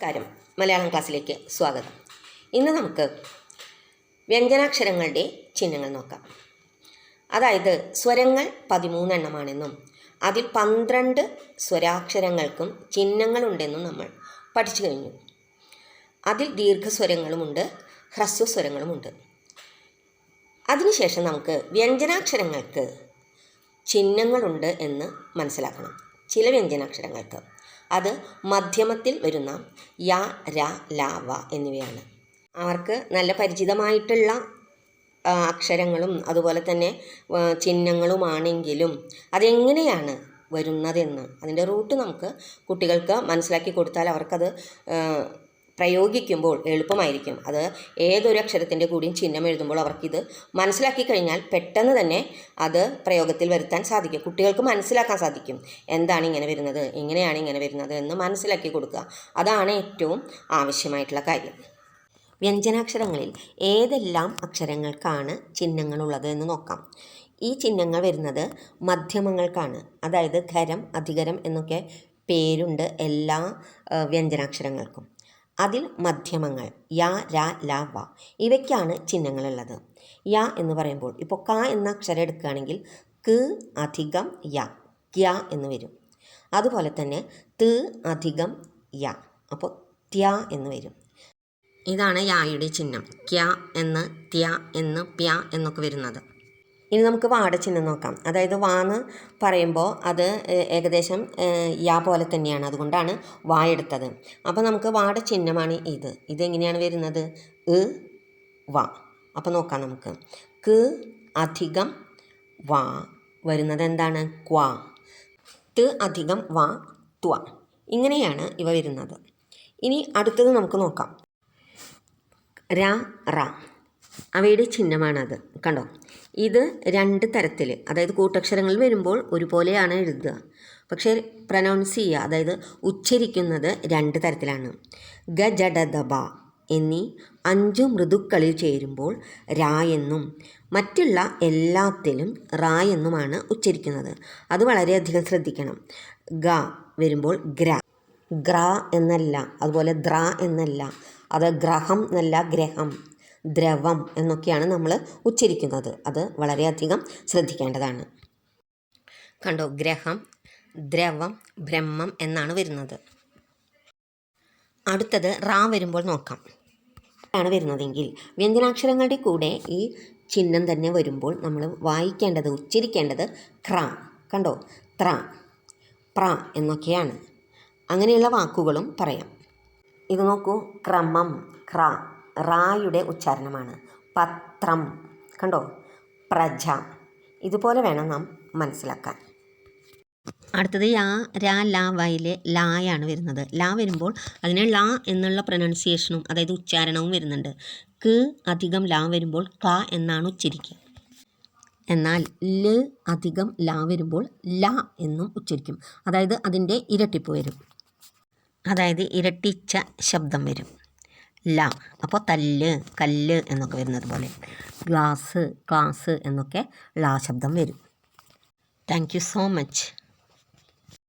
നമസ്കാരം. മലയാളം ക്ലാസ്സിലേക്ക് സ്വാഗതം. ഇന്ന് നമുക്ക് വ്യഞ്ജനാക്ഷരങ്ങളുടെ ചിഹ്നങ്ങൾ നോക്കാം. അതായത് സ്വരങ്ങൾ പതിമൂന്നെണ്ണമാണെന്നും അതിൽ പന്ത്രണ്ട് സ്വരാക്ഷരങ്ങൾക്കും ചിഹ്നങ്ങളുണ്ടെന്നും നമ്മൾ പഠിച്ചു കഴിഞ്ഞു. അതിൽ ദീർഘസ്വരങ്ങളുമുണ്ട് ഹ്രസ്വസ്വരങ്ങളുമുണ്ട്. അതിനുശേഷം നമുക്ക് വ്യഞ്ജനാക്ഷരങ്ങൾക്ക് ചിഹ്നങ്ങളുണ്ട് എന്ന് മനസ്സിലാക്കണം. ചില വ്യഞ്ജനാക്ഷരങ്ങൾക്ക്. അത് മധ്യമത്തിൽ വരുന്ന യ ര ല വ എന്നിവയാണ്. അവർക്ക് നല്ല പരിചിതമായിട്ടുള്ള അക്ഷരങ്ങളും അതുപോലെ തന്നെ ചിഹ്നങ്ങളുമാണെങ്കിലും അതെങ്ങനെയാണ് വരുന്നതെന്ന് അതിന്റെ റൂട്ട് നമുക്ക് കുട്ടികൾക്ക് മനസ്സിലാക്കി കൊടുത്താൽ അവർക്കത് പ്രയോഗിക്കുമ്പോൾ എളുപ്പമായിരിക്കും. അത് ഏതൊരു അക്ഷരത്തിന്റെ കൂടിയും ചിഹ്നം എഴുതുമ്പോൾ അവർക്കിത് മനസ്സിലാക്കി കഴിഞ്ഞാൽ പെട്ടെന്ന് തന്നെ അത് പ്രയോഗത്തിൽ വരുത്താൻ സാധിക്കും. കുട്ടികൾക്ക് മനസ്സിലാക്കാൻ സാധിക്കും. എന്താണ് ഇങ്ങനെ വരുന്നത്? എങ്ങനെയാണ് ഇങ്ങനെ വരുന്നത് എന്ന് മനസ്സിലാക്കി കൊടുക്കുക. അതാണ് ഏറ്റവും ആവശ്യമായിട്ടുള്ള കാര്യം. വ്യഞ്ജനാക്ഷരങ്ങളിൽ ഏതെല്ലാം അക്ഷരങ്ങൾക്കാണ് ചിഹ്നങ്ങളുള്ളത് എന്ന് നോക്കാം. ഈ ചിഹ്നങ്ങൾ വരുന്നത് മധ്യമങ്ങൾക്കാണ്. അതായത് ഖരം അധികരം എന്നൊക്കെ പേരുണ്ട് എല്ലാ വ്യഞ്ജനാക്ഷരങ്ങൾക്കും. അതിൽ മധ്യമങ്ങൾ യ ര ല വ ഇവയ്ക്കാണ് ചിഹ്നങ്ങളുള്ളത്. യ എന്ന് പറയുമ്പോൾ ഇപ്പോൾ ക എന്ന അക്ഷരം എടുക്കുകയാണെങ്കിൽ ക് അധികം യ ക്യ എന്ന് വരും. അതുപോലെ തന്നെ ത് അധികം യ അപ്പോൾ ത്യ എന്ന് വരും. ഇതാണ് യായുടെ ചിഹ്നം. ക്യ എന്ന് ത്യ എന്ന് പ്യ എന്നൊക്കെ വരുന്നത്. ഇനി നമുക്ക് വാട ചിഹ്നം നോക്കാം. അതായത് വാന്ന് പറയുമ്പോൾ അത് ഏകദേശം യാ പോലെ തന്നെയാണ്. അതുകൊണ്ടാണ് വാ എടുത്തത്. അപ്പോൾ നമുക്ക് വാട ചിഹ്നമാണ് ഇത്. ഇതെങ്ങനെയാണ് വരുന്നത്? ഇ വ. അപ്പോൾ നോക്കാം നമുക്ക്. ക് അധികം വാ വരുന്നത് എന്താണ്? ക്വാ. ത് അധികം വാ ത്വ. ഇങ്ങനെയാണ് ഇവ വരുന്നത്. ഇനി അടുത്തത് നമുക്ക് നോക്കാം. ര റ. അവയുടെ ചിഹ്നമാണത്. കണ്ടോ? ഇത് രണ്ട് തരത്തിൽ അതായത് കൂട്ടക്ഷരങ്ങൾ വരുമ്പോൾ ഒരുപോലെയാണ് എഴുതുക. പക്ഷേ പ്രനൗൺസ് ചെയ്യുക അതായത് ഉച്ചരിക്കുന്നത് രണ്ട് തരത്തിലാണ്. ഗ ജഡ ദ ബ എന്നീ അഞ്ചു മൃദുക്കളിൽ ചേരുമ്പോൾ രാ എന്നും മറ്റുള്ള എല്ലാത്തിലും റാ എന്നുമാണ് ഉച്ചരിക്കുന്നത്. അത് വളരെയധികം ശ്രദ്ധിക്കണം. ഗ വരുമ്പോൾ ഗ്ര. ഗ്ര എന്നല്ല അതുപോലെ ദ്ര എന്നല്ല. അത് ഗ്രഹം എന്നല്ല ഗ്രഹം. ദ്രവം എന്നൊക്കെയാണ് നമ്മൾ ഉച്ചരിക്കുന്നത്. അത് വളരെയധികം ശ്രദ്ധിക്കേണ്ടതാണ്. കണ്ടോ? ഗ്രഹം ദ്രവം ബ്രഹ്മം എന്നാണ് വരുന്നത്. അടുത്തത് റാ വരുമ്പോൾ നോക്കാം. ആണ് വരുന്നതെങ്കിൽ വ്യഞ്ജനാക്ഷരങ്ങളുടെ കൂടെ ഈ ചിഹ്നം തന്നെ വരുമ്പോൾ നമ്മൾ വായിക്കേണ്ടത് ഉച്ചരിക്കേണ്ടത് ക്ര. കണ്ടോ? ത്ര പ്ര എന്നൊക്കെയാണ്. അങ്ങനെയുള്ള വാക്കുകളും പറയാം. ഇത് നോക്കൂ. ക്രമം ക്ര. റായുടെ ഉച്ചാരണമാണ്. പത്രം. കണ്ടോ? പ്രജ. ഇതുപോലെ വേണം നാം മനസ്സിലാക്കാൻ. അടുത്തത് യാ രാ ലാ വയിലെ ലായാണ് വരുന്നത്. ലാ വരുമ്പോൾ അതിനെ ലാ എന്നുള്ള പ്രൊനൗൺസിയേഷനും അതായത് ഉച്ചാരണവും വരുന്നുണ്ട്. ക് അധികം ലാ വരുമ്പോൾ ക എന്നാണ് ഉച്ചരിക്കുക. എന്നാൽ ൽ അധികം ലാ വരുമ്പോൾ ല എന്നും ഉച്ചരിക്കും. അതായത് അതിന്റെ ഇരട്ടിപ്പ് വരും. അതായത് ഇരട്ടിച്ച ശബ്ദം വരും. ല. അപ്പോൾ തല്ല് കല്ല് എന്നൊക്കെ വരുന്നത് പോലെ. ഗ്ലാസ് ക്ലാസ് എന്നൊക്കെ ലാ ശബ്ദം വരും. Thank you so much